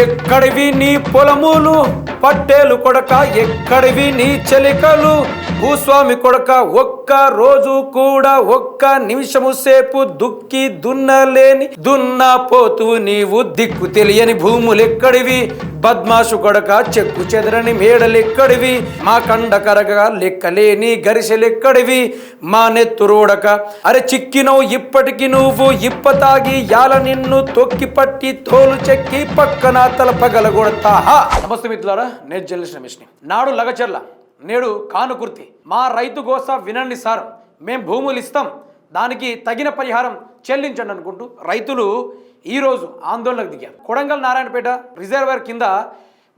ఎక్కడివి నీ పొలములు? పట్టేలు కొడక ఎక్కడివి నీ చెలికలు? భూస్వామి కొడక ఒక్క రోజు కూడా ఒక్క నిమిషము సేపు దుక్కి దున్నలేని దున్నా పోతువు నీవు దిక్కు తెలియని భూములు ఎక్కడివి బద్మాసు కొడక చెక్కు చెదరని మేడలెక్కడివి? మా కండ కరగా లెక్కలేని గరిసెలెక్కడివి? మా నెత్తురోడక అరే చిక్కినవు ఇప్పటికి నువ్వు ఇప్ప తాగి యాల నిన్ను తొక్కి పట్టి తోలు చెక్కి పక్కన తలపగలగొడతా నమస్తే మిత్రులారా నేను జర్నలిస్ట్ రమేష్ని నాడు లగచర్ల నేడు కానుకుర్తి. మా రైతు గోస వినండి సార్ మేం భూములు ఇస్తాం. దానికి తగిన పరిహారం చెల్లించండి అనుకుంటూ రైతులు ఈరోజు ఆందోళనకు దిగారు కొడంగల్ నారాయణపేట రిజర్వేర్ కింద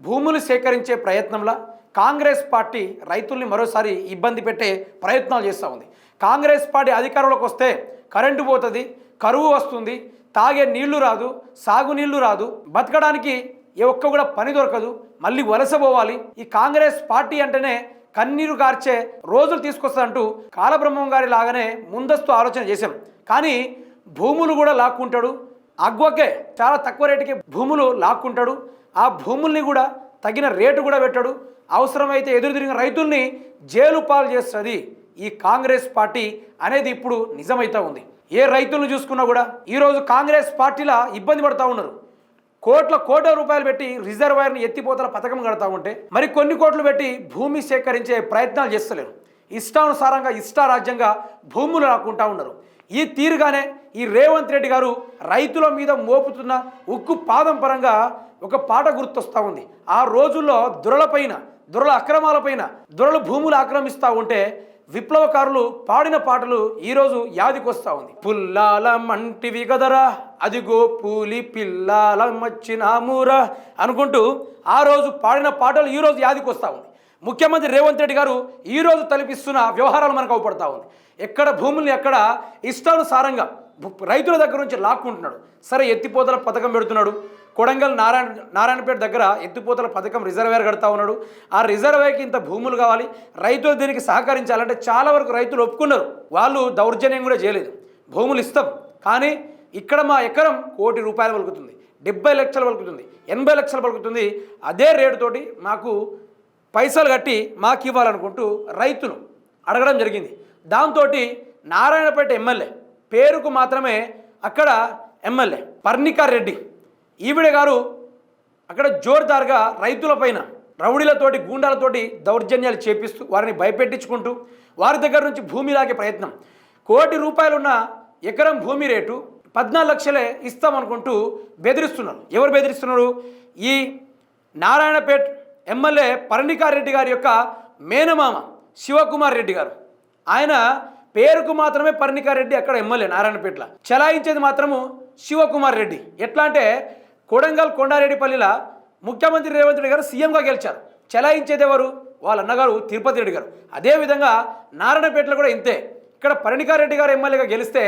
భూములు సేకరించే ప్రయత్నంలో కాంగ్రెస్ పార్టీ రైతుల్ని మరోసారి ఇబ్బంది పెట్టే ప్రయత్నాలు చేస్తూ ఉంది. కాంగ్రెస్ పార్టీ అధికారంలోకి వస్తే కరెంటు పోతుంది కరువు వస్తుంది తాగే నీళ్ళు రాదు సాగునీళ్ళు రాదు. బతకడానికి ఏ ఒక్క కూడా పని దొరకదు మళ్ళీ వలస పోవాలి. ఈ కాంగ్రెస్ పార్టీ అంటేనే కన్నీరు కార్చే రోజులు తీసుకొస్తాదంటూ కాలబ్రహ్మం గారి లాగానే ముందస్తు ఆలోచన చేశాం. కానీ భూములు కూడా లాక్కుంటాడు అగ్వకే చాలా తక్కువ రేటుకి భూములు లాక్కుంటాడు. ఆ భూముల్ని కూడా తగిన రేటు కూడా పెట్టాడు. అవసరమైతే ఎదురు తిరిగిన రైతుల్ని జైలు పాలు చేస్తుంది ఈ కాంగ్రెస్ పార్టీ అనేది ఇప్పుడు నిజమైతా ఉంది. ఏ రైతులను చూసుకున్నా కూడా ఈరోజు కాంగ్రెస్ పార్టీలా ఇబ్బంది పడతా ఉన్నారు. కోట్ల కోట్ల రూపాయలు పెట్టి రిజర్వాయర్ని ఎత్తిపోతల పథకం కడతా ఉంటే మరి కొన్ని కోట్లు పెట్టి భూమి సేకరించే ప్రయత్నాలు చేస్తలేరు. ఇష్టానుసారంగా ఇష్టారాజ్యంగా భూములు రాకుంటా ఉన్నారు. ఈ తీరుగానే ఈ రేవంత్ రెడ్డి గారు రైతుల మీద మోపుతున్న ఉక్కు పాదం పరంగా ఒక పాట గుర్తొస్తా ఉంది. ఆ రోజుల్లో దొరలపైన దొరల అక్రమాలపైన దొరలు భూములు ఆక్రమిస్తూ ఉంటే విప్లవకారులు పాడిన పాటలు ఈరోజు యాదికొస్తా ఉంది. పుల్లాల మంటివి గదరా అదిగో పూలి పిల్లాల మచ్చినామూరా అనుకుంటూ ఆ రోజు పాడిన పాటలు ఈరోజు యాదికొస్తా ఉంది. ముఖ్యమంత్రి రేవంత్ రెడ్డి గారు ఈరోజు తలపిస్తున్న వ్యవహారాలు మనకు అవపడతా ఉంది. ఎక్కడ భూములు ఎక్కడ ఇష్టానుసారంగా రైతుల దగ్గర నుంచి లాక్కుంటున్నాడు. సరే ఎత్తిపోతల పథకం పెడుతున్నాడు. కొడంగల్ నారాయణ నారాయణపేట దగ్గర ఎత్తిపోతల పథకం రిజర్వేర్ కడతా ఉన్నాడు. ఆ రిజర్వేర్కి ఇంత భూములు కావాలి. రైతులు దీనికి సహకరించాలంటే చాలా వరకు రైతులు ఒప్పుకున్నారు. వాళ్ళు దౌర్జన్యం కూడా చేయలేదు. భూములు ఇస్తాం. కానీ ఇక్కడ మా ఎకరం కోటి రూపాయలు పలుకుతుంది. డెబ్బై లక్షలు పలుకుతుంది. ఎనభై లక్షలు పలుకుతుంది. అదే రేటుతోటి మాకు పైసలు కట్టి మాకు ఇవ్వాలనుకుంటూ రైతును అడగడం జరిగింది. దాంతో నారాయణపేట ఎమ్మెల్యే పేరుకు మాత్రమే అక్కడ ఎమ్మెల్యే పర్ణికా రెడ్డి. ఈవిడ గారు అక్కడ జోర్దార్గా రైతులపైన రౌడీలతోటి గూండాలతోటి దౌర్జన్యాలు చేపిస్తూ వారిని భయపెట్టించుకుంటూ వారి దగ్గర నుంచి భూమి లాగే ప్రయత్నం. కోటి రూపాయలున్న ఎకరం భూమి రేటు పద్నాలుగు లక్షలే ఇస్తామనుకుంటూ బెదిరిస్తున్నారు. ఎవరు బెదిరిస్తున్నారు? ఈ నారాయణపేట్ ఎమ్మెల్యే పరణికారెడ్డి గారి యొక్క మేనమామ శివకుమార్ రెడ్డి గారు. ఆయన పేరుకు మాత్రమే పరణికారెడ్డి అక్కడ ఎమ్మెల్యే నారాయణపేటలో. చలాయించేది మాత్రము శివకుమార్ రెడ్డి. ఎట్లా అంటే కొడంగల్ కొండారెడ్డిపల్లిలో ముఖ్యమంత్రి రేవంత్ రెడ్డి గారు సీఎంగా గెలిచారు. చలాయించేది ఎవరు? వాళ్ళ అన్నగారు తిరుపతి రెడ్డి గారు. అదేవిధంగా నారాయణపేటలో కూడా ఇంతే. ఇక్కడ పరణికారెడ్డి గారు ఎమ్మెల్యేగా గెలిస్తే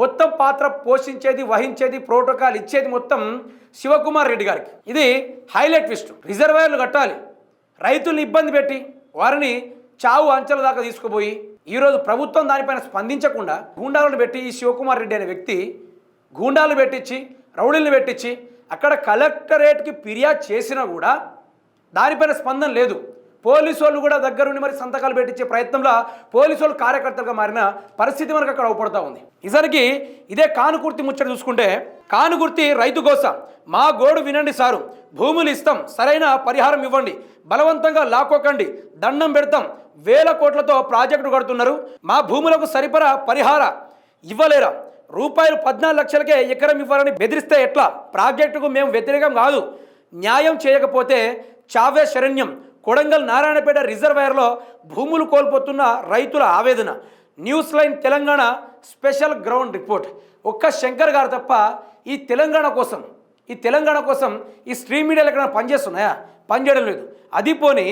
మొత్తం పాత్ర పోషించేది వహించేది ప్రోటోకాల్ ఇచ్చేది మొత్తం శివకుమార్ రెడ్డి గారికి. ఇది హైలైట్ విస్ట్ రిజర్వాయర్లు కట్టాలి. రైతుల్ని ఇబ్బంది పెట్టి వారిని చావు అంచెల దాకా తీసుకుపోయి ఈరోజు ప్రభుత్వం దానిపైన స్పందించకుండా గూండాలను పెట్టి ఈ శివకుమార్ రెడ్డి అనే వ్యక్తి గూండాలు పెట్టించి రౌడీలను పెట్టించి అక్కడ కలెక్టరేట్కి ఫిర్యాదు చేసినా కూడా దానిపైన స్పందన లేదు. పోలీసు వాళ్ళు కూడా దగ్గరుండి మరి సంతకాలు పెట్టించే ప్రయత్నంలో పోలీసు వాళ్ళు కార్యకర్తలుగా మారిన పరిస్థితి మనకు అక్కడ అవపడతా ఉంది. నిజానికి ఇదే కానుకుర్తి ముచ్చట చూసుకుంటే కానుగుర్తి రైతు గోస మా గోడు వినండి సారు భూములు ఇస్తాం సరైన పరిహారం ఇవ్వండి బలవంతంగా లాక్కోకండి దండం పెడతాం వేల కోట్లతో ప్రాజెక్టు కడుతున్నారు మా భూములకు సరిపరా పరిహార ఇవ్వలేరా? రూపాయలు పద్నాలుగు లక్షలకే ఎకరం ఇవ్వాలని బెదిరిస్తే ఎట్లా? ప్రాజెక్టుకు మేము వ్యతిరేకం కాదు న్యాయం చేయకపోతే చావే శరణ్యం కొడంగల్ నారాయణపేట రిజర్వాయర్లో భూములు కోల్పోతున్న రైతుల ఆవేదన. News line Telangana special ground report. ఒక్క శంకర్ గారు తప్ప ఈ తెలంగాణ కోసం ఈ తెలంగాణ కోసం ఈ స్ట్రీమ్ మీడియాలు ఎక్కడ పనిచేస్తున్నాయా? పనిచేయడం లేదు. అది పోని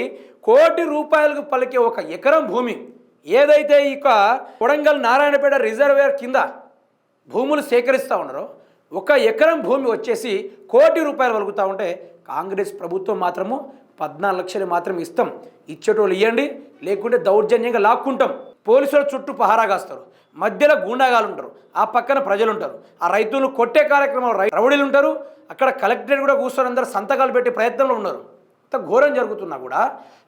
కోటి రూపాయలకు పలికే ఒక ఎకరం భూమి ఏదైతే ఇక కొడంగల్ నారాయణపేట రిజర్వేర్ కింద భూములు సేకరిస్తూ ఉన్నారో ఒక ఎకరం భూమి వచ్చేసి కోటి రూపాయలు వలుగుతూ ఉంటే కాంగ్రెస్ ప్రభుత్వం మాత్రము పద్నాలుగు లక్షలు మాత్రం ఇస్తాం. ఇచ్చేటోళ్ళు ఇవ్వండి లేకుంటే దౌర్జన్యంగా లాక్కుంటాం. పోలీసుల చుట్టూ పహారా కాస్తారు. మధ్యలో గూండాగాలు ఉంటారు. ఆ పక్కన ప్రజలు ఉంటారు. ఆ రైతులను కొట్టే కార్యక్రమంలో రౌడీలు ఉంటారు. అక్కడ కలెక్టరేట్ కూడా కూర్చొని అందరూ సంతకాలు పెట్టే ప్రయత్నంలో ఉన్నారు. ఇంత ఘోరం జరుగుతున్నా కూడా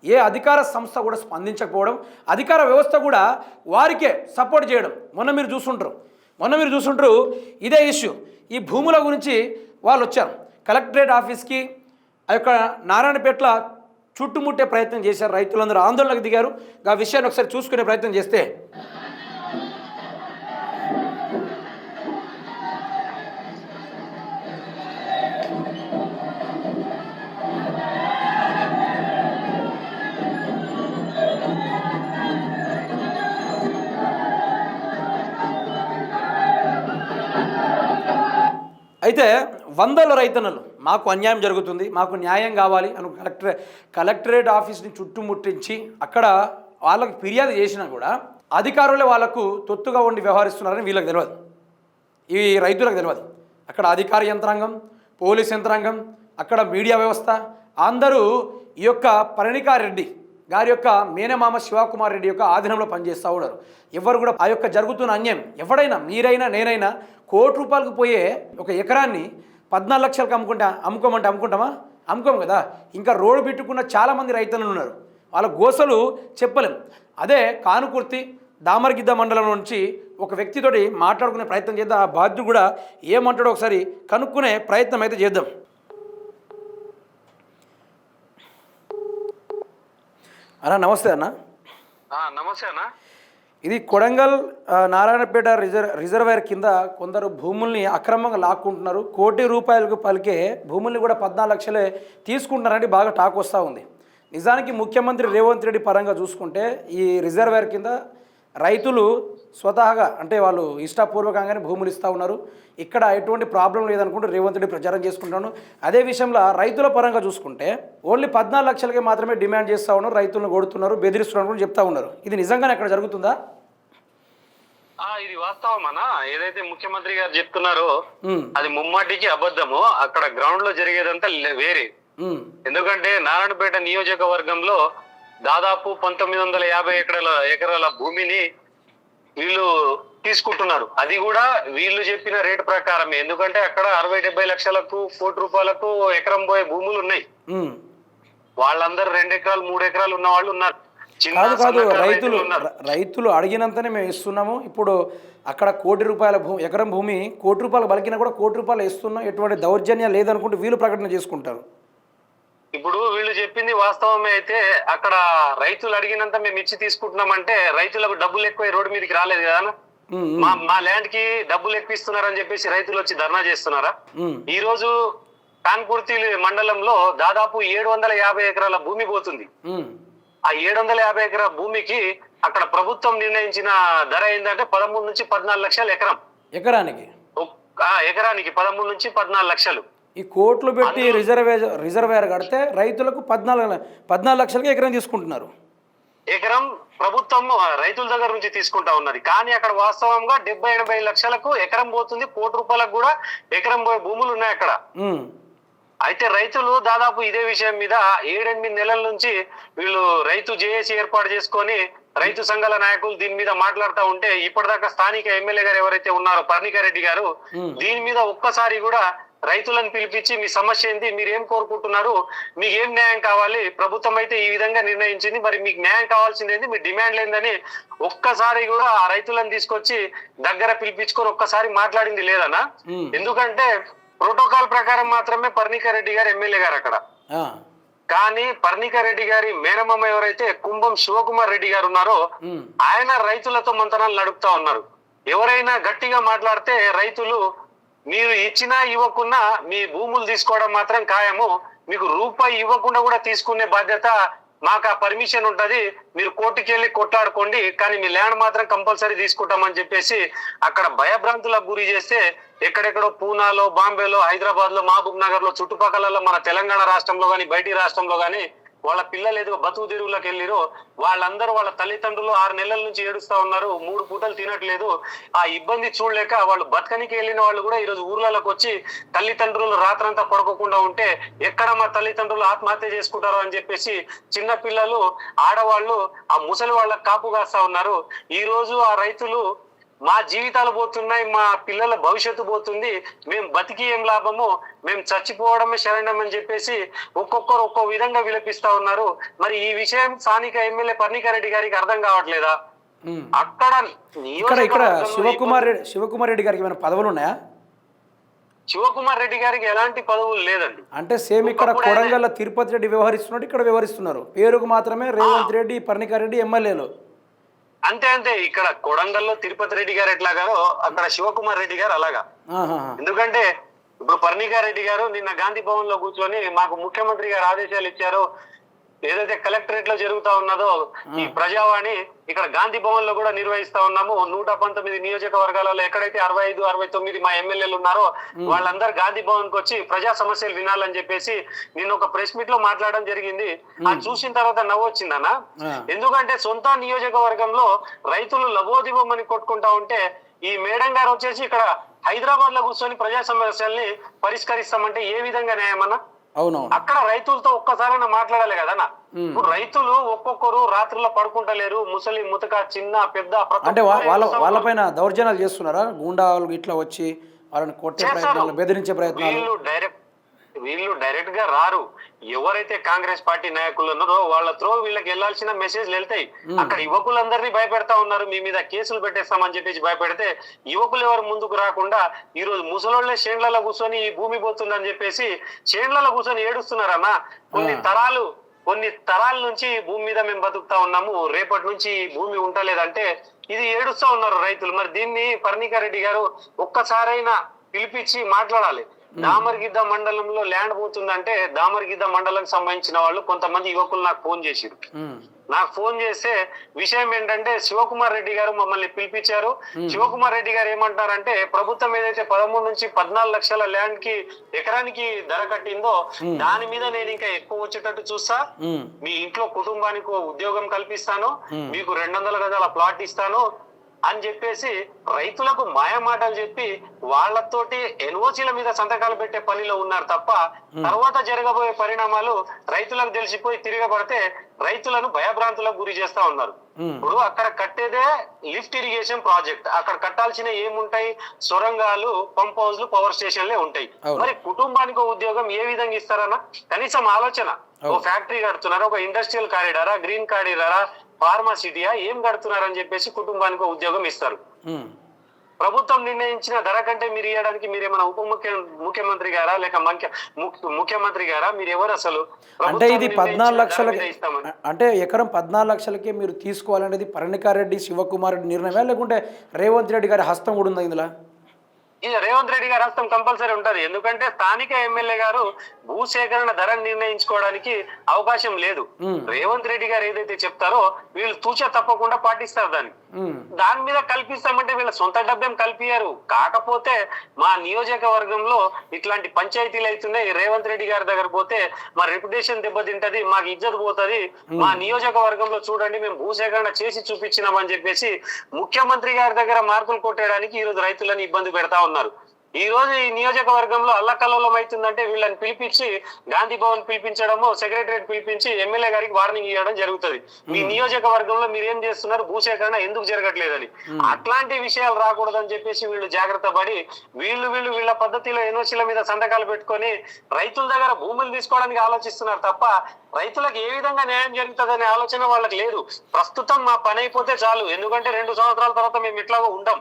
ఏ అధికార సంస్థ కూడా స్పందించకపోవడం అధికార వ్యవస్థ కూడా వారికే సపోర్ట్ చేయడం మొన్న మీరు చూసుంటారు మొన్న మీరు చూసుంటారు ఇదే ఇష్యూ ఈ భూముల గురించి వాళ్ళు వచ్చారు. కలెక్టరేట్ ఆఫీస్కి ఆ యొక్క నారాయణపేటల చుట్టుముట్టే ప్రయత్నం చేశారు రైతులందరూ. ఆందోళనకు దిగారు. ఆ విషయాన్ని ఒకసారి చూసుకునే ప్రయత్నం చేస్తే. అయితే వందల రైతన్నలు మాకు అన్యాయం జరుగుతుంది మాకు న్యాయం కావాలి అని కలెక్టరే కలెక్టరేట్ ఆఫీస్ని చుట్టుముట్టించి అక్కడ వాళ్ళకి ఫిర్యాదు చేసినా కూడా అధికారులే వాళ్ళకు తొత్తుగా ఉండి వ్యవహరిస్తున్నారని వీళ్ళకి తెలియదు ఈ రైతులకు తెలియదు అక్కడ అధికార యంత్రాంగం పోలీస్ యంత్రాంగం అక్కడ మీడియా వ్యవస్థ అందరూ ఈ యొక్క పరణికారెడ్డి గారి యొక్క మేనమామ శివకుమార్ రెడ్డి యొక్క ఆధీనంలో పనిచేస్తూ ఉన్నారు. ఎవరు కూడా ఆ యొక్క జరుగుతున్న అన్యాయం ఎవడైనా మీరైనా నేనైనా కోటి రూపాయలకు పోయే ఒక ఎకరాన్ని పద్నాలుగు లక్షలకు అమ్ముకుంటా అమ్ముకోమంటే అమ్ముకుంటామా? అమ్ముకోం కదా. ఇంకా రోడ్డు పెట్టుకున్న చాలామంది రైతులు ఉన్నారు. వాళ్ళ గోసలు చెప్పలేం. అదే కానుకుర్తి దామరగిద్ద మండలం నుంచి ఒక వ్యక్తితోటి మాట్లాడుకునే ప్రయత్నం చేద్దాం. ఆ బాధ్యుడు కూడా ఏమంటాడో ఒకసారి కనుక్కునే ప్రయత్నం అయితే చేద్దాం. అన్న నమస్తే అన్న. నమస్తే అన్న. ఇది కొడంగల్ నారాయణపేట రిజర్వ్ రిజర్వాయర్ కింద కొందరు భూముల్ని అక్రమంగా లాక్కుంటున్నారు. కోటి రూపాయలకు పలికే భూముల్ని కూడా పద్నాలుగు లక్షలే తీసుకుంటున్నారని బాగా టాక్ వస్తూ ఉంది. నిజానికి ముఖ్యమంత్రి రేవంత్ రెడ్డి పరంగా చూసుకుంటే ఈ రిజర్వాయర్ కింద రైతులు స్వతహాగా అంటే వాళ్ళు ఇష్టపూర్వకంగానే భూములు ఇస్తూ ఉన్నారు. ఇక్కడ ఎటువంటి ప్రాబ్లం లేదనుకుంటూ రేవంత్ రెడ్డి ప్రచారం చేసుకుంటాను అదే విషయంలో రైతుల పరంగా చూసుకుంటే ఓన్లీ పద్నాలుగు లక్షలకే మాత్రమే డిమాండ్ చేస్తూ ఉన్నారు రైతులను కొడుతున్నారు బెదిరిస్తున్నారు కూడా చెప్తా ఉన్నారు. ఇది నిజంగానే అక్కడ జరుగుతుందా? ఇది వాస్తవం అన్న ఏదైతే ముఖ్యమంత్రి గారు చెప్తున్నారో అది ముమ్మాటికి అబద్ధము. అక్కడ గ్రౌండ్లో జరిగేదంతా వేరే ఎందుకంటే నారాయణపేట నియోజకవర్గంలో దాదాపు పంతొమ్మిది వందల యాభై ఎకరాల ఎకరాల భూమిని వీళ్ళు తీసుకుంటున్నారు. అది కూడా వీళ్ళు చెప్పిన రేటు ప్రకారమే. ఎందుకంటే అక్కడ అరవై డెబ్బై లక్షలకు కోటి రూపాయలకు ఎకరం పోయే భూములు ఉన్నాయి. వాళ్ళందరూ రెండు ఎకరాలు మూడు ఎకరాలు ఉన్న వాళ్ళు ఉన్నారు. చిన్న కాదు కాదు రైతులు రైతులు అడిగినంతనే మేము ఇస్తున్నాము. ఇప్పుడు అక్కడ కోటి రూపాయల భూ ఎకరం భూమి కోటి రూపాయలు బలికినా కూడా కోటి రూపాయలు ఇస్తున్నాం ఎటువంటి దౌర్జన్యం లేదనుకుంటూ వీళ్ళు ప్రకటన చేసుకుంటారు. ఇప్పుడు వీళ్ళు చెప్పింది వాస్తవమే అయితే అక్కడ రైతులు అడిగినంత మేము ఇచ్చి తీసుకుంటున్నామంటే రైతులకు డబ్బులు ఎక్కువ రోడ్డు మీదకి రాలేదు కదా మా మా ల్యాండ్కి డబ్బులు ఎక్కువ ఇస్తున్నారని చెప్పేసి రైతులు వచ్చి ధర్నా చేస్తున్నారా? ఈ రోజు కాన్పూర్తి మండలంలో దాదాపు ఏడు వందల యాభై ఎకరాల భూమి పోతుంది. ఆ ఏడు వందల యాభై ఎకరాల భూమికి అక్కడ ప్రభుత్వం నిర్ణయించిన ధర ఏంటంటే పదమూడు నుంచి పద్నాలుగు లక్షలు ఎకరం. ఎకరానికి? ఎకరానికి పదమూడు నుంచి పద్నాలుగు లక్షలు. ఈ కోట్లు పెట్టి రిజర్వే రిజర్వేర్ కడితే రైతులకు పద్నాలుగు పద్నాలుగు లక్షలకి ఎకరం తీసుకుంటున్నారు. ఎకరం ప్రభుత్వం రైతుల దగ్గర నుంచి తీసుకుంటా ఉన్నది. కానీ అక్కడ వాస్తవంగా డెబ్బై ఎనభై లక్షలకు ఎకరం పోతుంది కోటి రూపాయలకు కూడా ఎకరం పోయే భూములు ఉన్నాయి అక్కడ. అయితే రైతులు దాదాపు ఇదే విషయం మీద ఏడెనిమిది నెలల నుంచి వీళ్ళు రైతు జేఏసీ ఏర్పాటు చేసుకొని రైతు సంఘాల నాయకులు దీని మీద మాట్లాడుతూ ఉంటే ఇప్పటిదాకా స్థానిక ఎమ్మెల్యే గారు ఎవరైతే ఉన్నారో పర్ణికారెడ్డి గారు. దీని మీద ఒక్కసారి కూడా రైతులను పిలిపించి మీ సమస్య ఏంది మీరు ఏం కోరుకుంటున్నారు మీకు ఏం న్యాయం కావాలి ప్రభుత్వం అయితే ఈ విధంగా నిర్ణయించింది మరి మీకు న్యాయం కావాల్సింది ఏంది మీ డిమాండ్ లేదని ఒక్కసారి కూడా ఆ రైతులను తీసుకొచ్చి దగ్గర పిలిపించుకొని ఒక్కసారి మాట్లాడింది లేదనా? ఎందుకంటే ప్రోటోకాల్ ప్రకారం మాత్రమే పర్ణికారెడ్డి గారు ఎమ్మెల్యే గారు అక్కడ. కానీ పర్ణికారెడ్డి గారి మేనమామ ఎవరైతే కుంభం శివకుమార్ రెడ్డి గారు ఉన్నారో ఆయన రైతులతో మంతనాలు నడుపుతా ఉన్నారు. ఎవరైనా గట్టిగా మాట్లాడితే రైతులు మీరు ఇచ్చినా ఇవ్వకున్నా మీ భూములు తీసుకోవడం మాత్రం ఖాయము. మీకు రూపాయి ఇవ్వకుండా కూడా తీసుకునే బాధ్యత మాకు ఆ పర్మిషన్ ఉంటది. మీరు కోర్టుకి వెళ్ళి కొట్లాడుకోండి. కానీ మీ ల్యాండ్ మాత్రం కంపల్సరీ తీసుకుంటామని చెప్పేసి అక్కడ భయభ్రాంతులకు గురి చేస్తే ఎక్కడెక్కడో పూనాలో బాంబేలో హైదరాబాద్లో మహబూబ్ నగర్లో చుట్టుపక్కల మన తెలంగాణ రాష్ట్రంలో కానీ బయటి రాష్ట్రంలో కానీ వాళ్ళ పిల్లలు ఏదో బతుకు తెరువులకు వెళ్ళిరో వాళ్ళందరూ వాళ్ళ తల్లిదండ్రులు ఆరు నెలల నుంచి ఏడుస్తా ఉన్నారు మూడు పూటలు తినట్లేదు. ఆ ఇబ్బంది చూడలేక వాళ్ళు బతకనికి వెళ్ళిన వాళ్ళు కూడా ఈరోజు ఊర్లలోకి వచ్చి తల్లిదండ్రులు రాత్రంతా పడుకోకుండా ఉంటే ఎక్కడ మా తల్లిదండ్రులు ఆత్మహత్య చేసుకుంటారో అని చెప్పేసి చిన్న పిల్లలు ఆడవాళ్ళు ఆ ముసలి వాళ్ళకి కాపు కాస్తా ఉన్నారు. ఈ రోజు ఆ రైతులు మా జీవితాలు పోతున్నాయి మా పిల్లల భవిష్యత్తు పోతుంది మేము బతికి ఏం లాభము మేము చచ్చిపోవడమే శరణం అని చెప్పేసి ఒక్కొక్కరు ఒక్కో విధంగా విలపిస్తా ఉన్నారు. మరి ఈ విషయం స్థానిక ఎమ్మెల్యే పర్ణికారెడ్డి గారికి అర్థం కావట్లేదా. అక్కడ ఇక్కడ ఇక్కడ శివకుమార్ రెడ్డి శివకుమార్ రెడ్డి గారికి ఏమైనా పదవులు ఉన్నాయా? శివకుమార్ రెడ్డి గారికి ఎలాంటి పదవులు లేదండి. అంటే సేమ్ ఇక్కడ కొడంగల్ తిరుపతి రెడ్డి వ్యవహరిస్తున్నట్టు ఇక్కడ వ్యవహరిస్తున్నారు. పేరుకు మాత్రమే రేవంత్ రెడ్డి పర్ణికారెడ్డి ఎమ్మెల్యేలు. అంతే అంతే. ఇక్కడ కొడంగల్లో తిరుపతి రెడ్డి గారు ఎట్లాగారో అక్కడ శివకుమార్ రెడ్డి గారు అలాగా. ఎందుకంటే ఇప్పుడు పర్ణికారెడ్డి గారు నిన్న గాంధీ భవన్లో కూర్చొని మాకు ముఖ్యమంత్రి గారు ఆదేశాలు ఇచ్చారు. ఏదైతే కలెక్టరేట్లో జరుగుతా ఉన్నదో ఈ ప్రజావాణి ఇక్కడ గాంధీ భవన్లో కూడా నిర్వహిస్తా ఉన్నాము. నూట పంతొమ్మిది నియోజకవర్గాలలో ఎక్కడైతే అరవై ఐదు అరవై తొమ్మిది మా ఎమ్మెల్యేలు ఉన్నారో వాళ్ళందరూ గాంధీ భవన్కు వచ్చి ప్రజా సమస్యలు వినాలని చెప్పేసి నేను ఒక ప్రెస్ మీట్లో మాట్లాడడం జరిగింది. అది చూసిన తర్వాత నవ్వు వచ్చిందన్న ఆ. ఎందుకంటే సొంత నియోజకవర్గంలో రైతులు లబోదిబోమని కొట్టుకుంటా ఉంటే ఈ మేడం గారు వచ్చేసి ఇక్కడ హైదరాబాద్లో కూర్చొని ప్రజా సమస్యల్ని పరిష్కరిస్తామంటే ఏ విధంగా న్యాయమన్నా? అవునవును అక్కడ రైతులతో ఒక్కసారైనా మాట్లాడాలి. ఇప్పుడు రైతులు ఒక్కొక్కరు రాత్రిలో పడుకుంటలేరు ముసలి ముతక చిన్న పెద్ద అంటే వాళ్ళ వాళ్ళపైన దౌర్జన్యాలు చేస్తున్నారా గూండాలు ఇట్లా వచ్చి వాళ్ళని కొట్టే. ప్రయత్నాలు బెదిరించే ప్రయత్నాలు డైరెక్ట్ వీళ్ళు డైరెక్ట్గా రారు. ఎవరైతే కాంగ్రెస్ పార్టీ నాయకులు ఉన్నారో వాళ్ళ త్రో వీళ్ళకి వెళ్ళాల్సిన మెసేజ్లు వెళ్తాయి. అక్కడ యువకులందరినీ భయపెడతా ఉన్నారు. మీ మీద కేసులు పెట్టేస్తామని చెప్పేసి భయపెడితే యువకులు ఎవరు ముందుకు రాకుండా ఈ రోజు ముసలోళ్ళే చేండ్లలో కూర్చొని ఈ భూమి పోతుందని చెప్పేసి చేండ్లలో కూర్చొని ఏడుస్తున్నారన్నా కొన్ని తరాలు కొన్ని తరాల నుంచి భూమి మీద మేము బతుకుతా ఉన్నాము. రేపటి నుంచి ఈ భూమి ఉంటలేదంటే ఇది ఏడుస్తా ఉన్నారు రైతులు. మరి దీన్ని పర్ణికారెడ్డి గారు ఒక్కసారైనా పిలిపించి మాట్లాడాలి. దామర్గిద్ద మండలంలో ల్యాండ్ పోతుందంటే దామర్గిద్ద మండలానికి సంబంధించిన వాళ్ళు కొంతమంది యువకులు నాకు ఫోన్ చేసిరు ఉమ్. నాకు ఫోన్ చేస్తే విషయం ఏంటంటే శివకుమార్ రెడ్డి గారు మమ్మల్ని పిలిపించారు. శివకుమార్ రెడ్డి గారు ఏమంటారంటే ప్రభుత్వం ఏదైతే పదమూడు నుంచి పద్నాలుగు లక్షల ల్యాండ్కి ఎకరానికి ధర కట్టిందో దాని మీద నేను ఇంకా ఎక్కువ వచ్చేటట్టు చూస్తా. మీ ఇంట్లో కుటుంబానికి ఉద్యోగం కల్పిస్తాను. మీకు రెండు వందల గజాల ప్లాట్ ఇస్తాను. అని చెప్పేసి రైతులకు మాయ మాటలు చెప్పి వాళ్ళతోటి ఎన్ఓసీల మీద సంతకాలు పెట్టే పనిలో ఉన్నారు తప్ప తర్వాత జరగబోయే పరిణామాలు రైతులకు తెలిసిపోయి తిరగబడితే రైతులను భయభ్రాంతులకు గురి చేస్తా ఉన్నారు. ఇప్పుడు అక్కడ కట్టేదే లిఫ్ట్ ఇరిగేషన్ ప్రాజెక్ట్. అక్కడ కట్టాల్సిన ఏముంటాయి? సొరంగాలు పంప్ హౌస్లు పవర్ స్టేషన్లే ఉంటాయి. మరి కుటుంబానికి ఉద్యోగం ఏ విధంగా ఇస్తారన్నా? కనీసం ఆలోచన. ఓ. ఫ్యాక్టరీ కడుతున్నారా? ఒక ఇండస్ట్రియల్ కారిడారా? గ్రీన్ కారిడారా? ఫార్మాసిటీయా ఏం కడుతున్నారని చెప్పేసి కుటుంబానికి ఉద్యోగం ఇస్తారు. ప్రభుత్వం నిర్ణయించిన ధర కంటే మీరు ఇవ్వడానికి మీరు ఏమైనా ఉప ముఖ్య ముఖ్యమంత్రి గారా? లేక ముఖ్య ముఖ్య- ముఖ్యమంత్రి గారా? మీరు ఎవరు అసలు? అంటే ఇది పద్నాలుగు లక్షలకి ఇస్తామని. అంటే ఎకరం పద్నాలుగు లక్షలకే మీరు తీసుకోవాలనేది పరణికారెడ్డి శివకుమార్ రెడ్డి నిర్ణయమే? లేకుంటే రేవంత్ రెడ్డి గారి హస్తం కూడా ఉందా ఇందులో? ఇది రేవంత్ రెడ్డి గారి హస్తం కంపల్సరీ ఉంటది. ఎందుకంటే స్థానిక ఎమ్మెల్యే గారు భూసేకరణ ధర నిర్ణయించుకోవడానికి అవకాశం లేదు. రేవంత్ రెడ్డి గారు ఏదైతే చెప్తారో వీళ్ళు తూచ తప్పకుండా పాటిస్తారు దాన్ని. దాని మీద కల్పిస్తామంటే వీళ్ళ సొంత డబ్బేం కల్పియరు కాకపోతే మా నియోజకవర్గంలో ఇట్లాంటి పంచాయతీలు అవుతున్నాయి. రేవంత్ రెడ్డి గారి దగ్గర పోతే మా రెప్యుటేషన్ దెబ్బతింటది మాకు ఇజ్జత్ పోతది. మా నియోజకవర్గంలో చూడండి మేము భూసేకరణ చేసి చూపించినామని చెప్పేసి ముఖ్యమంత్రి గారి దగ్గర మార్కులు కొట్టేయడానికి ఈ రోజు రైతులను ఇబ్బంది పెడతా ఉన్నారు. ఈ రోజు ఈ నియోజకవర్గంలో అల్లకల్లోలం అవుతుందంటే వీళ్ళని పిలిపించి గాంధీ భవన్ పిలిపించడము సెక్రటరేట్ పిలిపించి ఎమ్మెల్యే గారికి వార్నింగ్ ఇవ్వడం జరుగుతుంది. మీ నియోజకవర్గంలో మీరు ఏం చేస్తున్నారు? భూసేకరణ ఎందుకు జరగట్లేదని. అట్లాంటి విషయాలు రాకూడదని చెప్పేసి వీళ్ళు జాగ్రత్త పడి వీళ్ళు వీళ్ళు వీళ్ళ పద్ధతిలో ఎన్ఓసీల మీద సంతకాలు పెట్టుకొని రైతుల దగ్గర భూములు తీసుకోవడానికి ఆలోచిస్తున్నారు తప్ప రైతులకు ఏ విధంగా న్యాయం జరుగుతుందనే ఆలోచన వాళ్ళకి లేదు. ప్రస్తుతం మా పని అయిపోతే చాలు. ఎందుకంటే రెండు సంవత్సరాల తర్వాత మేము ఇట్లాగో ఉండం.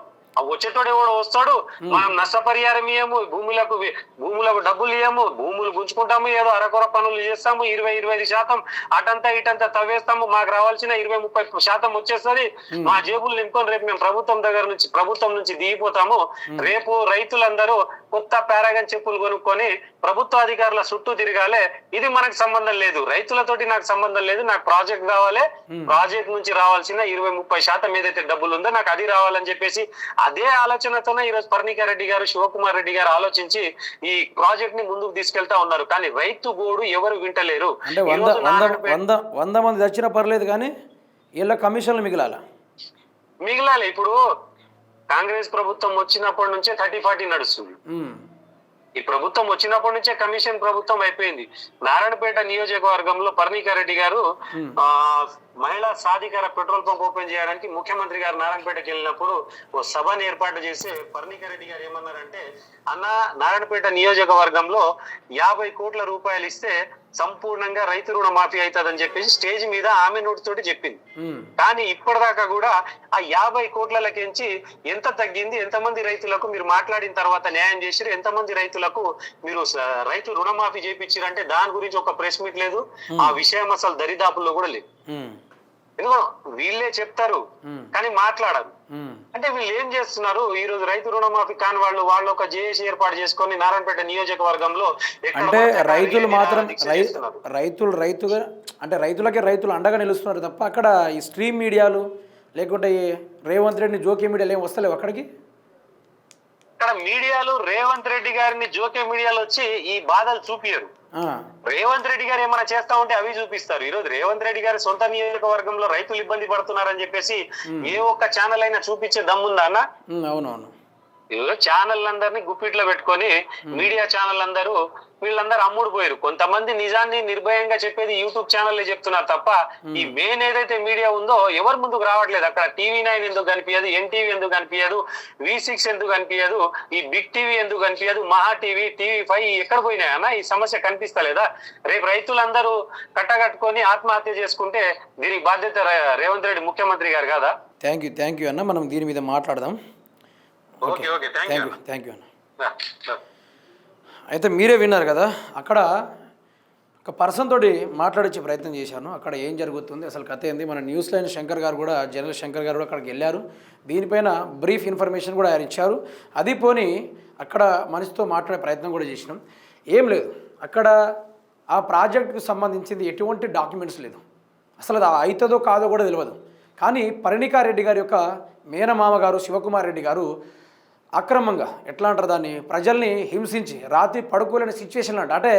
వచ్చేటోడు ఎవడో వస్తాడు. మనం నష్టపరిహారం ఇయ్యము భూములకు భూములకు డబ్బులు ఇయ్యము భూములు గుంజుకుంటాము ఏదో అరకొర పనులు చేస్తాము ఇరవై ఇరవై ఐదు శాతం అటంతా ఇటంతా తవ్వేస్తాము మాకు రావాల్సిన ఇరవై ముప్పై శాతం వచ్చేసరి మా జేబులు నింపుకొని రేపు మేము ప్రభుత్వం దగ్గర నుంచి ప్రభుత్వం నుంచి దిగిపోతాము. రేపు రైతులందరూ కొత్త పారాగన్ చెప్పులు కొనుక్కొని ప్రభుత్వ అధికారుల చుట్టూ తిరగాలి ఇది మనకు సంబంధం లేదు. రైతులతోటి నాకు సంబంధం లేదు నాకు ప్రాజెక్ట్ కావాలి. ప్రాజెక్ట్ నుంచి రావాల్సిన ఇరవై ముప్పై శాతం ఏదైతే డబ్బులు ఉందో నాకు అది రావాలని చెప్పేసి అదే ఆలోచనతోనే ఈ రోజు పర్ణికా రెడ్డి గారు శివకుమార్ రెడ్డి గారు ఆలోచించి ఈ ప్రాజెక్ట్ని ముందుకు తీసుకెళ్తా ఉన్నారు. కానీ రైతు గోడు ఎవరు వింటలేరు. వంద మంది చచ్చినా పర్లేదు కానీ వీళ్ళ కమిషన్లు మిగిలాల? మిగిలాలి. ఇప్పుడు కాంగ్రెస్ ప్రభుత్వం వచ్చినప్పటి నుంచే థర్టీ ఫార్టీ నడుస్తుంది. ఈ ప్రభుత్వం వచ్చినప్పటి నుంచే కమిషన్ ప్రభుత్వం అయిపోయింది. నారాయణపేట నియోజకవర్గంలో పర్ణికారెడ్డి గారు ఆ మహిళా సాధికార పెట్రోల్ పంప్ ఓపెన్ చేయడానికి ముఖ్యమంత్రి గారు నారాయణపేటకి వెళ్ళినప్పుడు ఓ సభను ఏర్పాటు చేసి పర్ణికారెడ్డి గారు ఏమన్నారంటే అన్న నారాయణపేట నియోజకవర్గంలో యాభై కోట్ల రూపాయలు ఇస్తే సంపూర్ణంగా రైతు రుణ మాఫీ అవుతుందని చెప్పేసి స్టేజ్ మీద ఆమె నోటితోటి చెప్పింది. ఉమ్, కానీ ఇప్పటిదాకా కూడా ఆ యాభై కోట్లకెంచి ఎంత తగ్గింది ఎంతమంది రైతులకు మీరు మాట్లాడిన తర్వాత న్యాయం చేసిరు ఎంతమంది రైతులకు మీరు రైతు రుణమాఫీ చేయించారంటే దాని గురించి ఒక ప్రెస్ మీట్ లేదు. ఆ విషయం అసలు దరిదాపుల్లో కూడా లేదు. ఎందుకో వీళ్ళే చెప్తారు కానీ మాట్లాడరు. అంటే వీళ్ళు ఏం చేస్తున్నారు? ఈ రోజు రైతు రుణమాఫీ కాని వాళ్ళు వాళ్ళు ఒక జేఏసీ ఏర్పాటు చేసుకొని నారాయణపేట నియోజకవర్గంలో అంటే రైతులు మాత్రం. రైతులు రైతుగా అంటే రైతులకే రైతులు అండగా నిలుస్తున్నారు తప్ప అక్కడ ఈ స్ట్రీమ్ మీడియాలు లేకుంటే ఈ రేవంత్ రెడ్డి జోకి మీడియాలు ఏం వస్తలేవు అక్కడికి? ఇక్కడ మీడియాలు రేవంత్ రెడ్డి గారిని జోకే మీడియాలు వచ్చి ఈ బాధలు చూపియరు. రేవంత్ రెడ్డి గారు ఏమైనా చేస్తా ఉంటే అవి చూపిస్తారు. ఈ రోజు రేవంత్ రెడ్డి గారి సొంత నియోజకవర్గంలో రైతులు ఇబ్బంది పడుతున్నారని చెప్పేసి ఏ ఒక్క ఛానల్ అయినా చూపించే దమ్ముందా అన్న? అవునవును. ఇదిగో ఛానల్ అందరినీ గుప్పిట్లో పెట్టుకొని మీడియా ఛానల్ అందరూ వీళ్ళందరూ అమ్ముడు పోయారు కొంతమంది నిజాన్ని నిర్భయంగా చెప్పేది యూట్యూబ్ ఛానల్ చెప్తున్నారు తప్ప ఈ మెయిన్ ఏదైతే మీడియా ఉందో ఎవరు ముందుకు రావట్లేదు. అక్కడ టీవీ నైన్ ఎందుకు కనిపించదు ఎన్టీవీ ఎందుకు కనిపించదు వి సిక్స్ ఎందుకు కనిపించదు ఈ బిగ్ టీవీ ఎందుకు కనిపించదు మహా టీవీ టీవీ ఫైవ్ ఎక్కడ పోయినాయన్నా ఈ సమస్య కనిపిస్తలేదా? రేపు రైతులందరూ కట్టగట్టుకొని ఆత్మహత్య చేసుకుంటే దీనికి బాధ్యత రేవంత్ రెడ్డి ముఖ్యమంత్రి గారు కదా? థ్యాంక్ యూ థ్యాంక్ యూ అన్న మనం దీని మీద మాట్లాడదాం. Okay. Okay thank you thank you అన్న. అయితే మీరే విన్నారు కదా అక్కడ ఒక పర్సన్ తోటి మాట్లాడించే ప్రయత్నం చేశాను. అక్కడ ఏం జరుగుతుంది అసలు కథ ఏంది? మన న్యూస్ లైన్ శంకర్ గారు కూడా జనరల్ శంకర్ గారు కూడా అక్కడికి వెళ్ళారు. దీనిపైన బ్రీఫ్ ఇన్ఫర్మేషన్ కూడా ఆయన ఇచ్చారు. అది పోని అక్కడ మనిషితో మాట్లాడే ప్రయత్నం కూడా చేసినాం. ఏం లేదు. అక్కడ ఆ ప్రాజెక్టుకు సంబంధించింది ఎటువంటి డాక్యుమెంట్స్ లేదు. అసలు అది అవుతుందో కాదో కూడా తెలియదు కానీ పరిణికారెడ్డి గారి యొక్క మేనమామ గారు శివకుమార్ రెడ్డి గారు అక్రమంగా ఎట్లా అంటారు దాన్ని? ప్రజల్ని హింసించి రాత్రి పడుకోలేని సిచ్యువేషన్ అంట. అంటే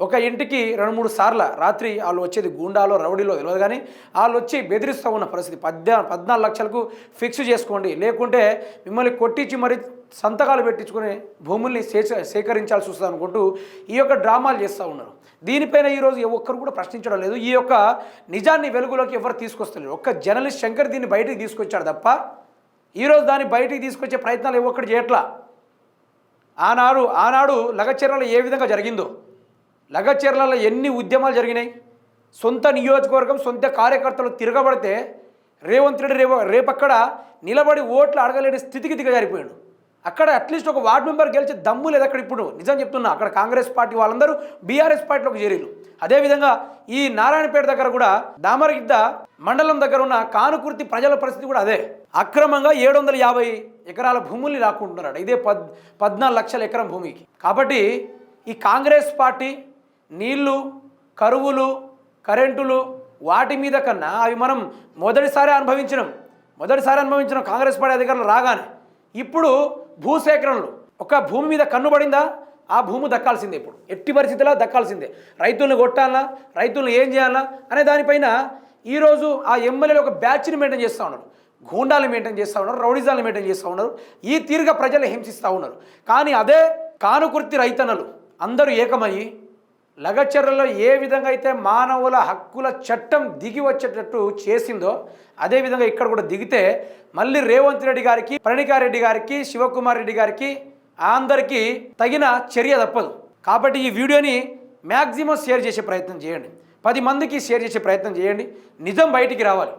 ఒక ఇంటికి రెండు మూడు సార్ల రాత్రి వాళ్ళు వచ్చేది గూండాలో రౌడీలో తెలియదు కానీ వాళ్ళు వచ్చి బెదిరిస్తూ ఉన్న పరిస్థితి. పద్నా పద్నాలుగు లక్షలకు ఫిక్స్ చేసుకోండి. లేకుంటే మిమ్మల్ని కొట్టించి మరి సంతకాలు పెట్టించుకుని భూముల్ని సేచ సేకరించాల్సి వస్తుంది అనుకుంటూ ఈ యొక్క డ్రామాలు చేస్తూ ఉన్నారు. దీనిపైన ఈరోజు ఏ ఒక్కరు కూడా ప్రశ్నించడం లేదు. ఈ యొక్క నిజాన్ని వెలుగులోకి ఎవరు తీసుకొస్తలేరు. ఒక్క జర్నలిస్ట్ శంకర్ దీన్ని బయటికి తీసుకొచ్చాడు తప్ప ఈరోజు దాన్ని బయటికి తీసుకొచ్చే ప్రయత్నాలు ఒక్కటి చేయట్లా? ఆనాడు ఆనాడు లగచర్లలో ఏ విధంగా జరిగిందో? లగచర్లలో ఎన్ని ఉద్యమాలు జరిగినాయి? సొంత నియోజకవర్గం సొంత కార్యకర్తలు తిరగబడితే రేవంత్ రెడ్డి రేపు రేపక్కడ నిలబడి ఓట్లు అడగలేని స్థితికి దిగజారిపోయాడు. అక్కడ అట్లీస్ట్ ఒక వార్డు మెంబర్ గెలిచే దమ్ము లేదు అక్కడ ఇప్పుడు. నిజం చెప్తున్నా అక్కడ కాంగ్రెస్ పార్టీ వాళ్ళందరూ బీఆర్ఎస్ పార్టీలోకి చేరిరు అదేవిధంగా ఈ నారాయణపేట దగ్గర కూడా దామరగిద్ద మండలం దగ్గర ఉన్న కానుకుర్తి ప్రజల పరిస్థితి కూడా అదే. అక్రమంగా ఏడు వందల యాభై ఎకరాల భూముల్ని లాక్కుంటున్నాడు ఇదే పద్ పద్నాలుగు లక్షల ఎకరం భూమికి. కాబట్టి ఈ కాంగ్రెస్ పార్టీ నీళ్ళు కరువులు కరెంటులు వాటి మీద కన్నా అవి మనం మొదటిసారి అనుభవించినాం. మొదటిసారి అనుభవించిన కాంగ్రెస్ పార్టీ అధికారులు రాగానే. ఇప్పుడు భూసేకరణలు. ఒక భూమి మీద కన్ను పడిందా? ఆ భూమి దక్కాల్సిందే ఇప్పుడు. ఎట్టి పరిస్థితిలో దక్కాల్సిందే. రైతులను కొట్టాలా? రైతులను ఏం చేయాలా? అనే దానిపైన ఈరోజు ఆ ఎమ్మెల్యేలు ఒక బ్యాచ్ని మెయింటైన్ చేస్తూ ఉన్నారు. గూండాలు మెయింటైన్ చేస్తూ ఉన్నారు రౌడిజాలను మెయింటైన్ చేస్తూ ఉన్నారు. ఈ తీరుగా ప్రజలు హింసిస్తూ ఉన్నారు. కానీ అదే కానుకుర్తి రైతన్నలు అందరూ ఏకమయ్యి లగచర్లలో ఏ విధంగా అయితే మానవుల హక్కుల చట్టం దిగి వచ్చేటట్టు చేసిందో అదేవిధంగా ఇక్కడ కూడా దిగితే మళ్ళీ రేవంత్ రెడ్డి గారికి ప్రణికారెడ్డి గారికి శివకుమార్ రెడ్డి గారికి అందరికీ తగిన చర్య తప్పదు. కాబట్టి ఈ వీడియోని మ్యాక్సిమం షేర్ చేసే ప్రయత్నం చేయండి. పది మందికి షేర్ చేసే ప్రయత్నం చేయండి. నిజం బయటికి రావాలి.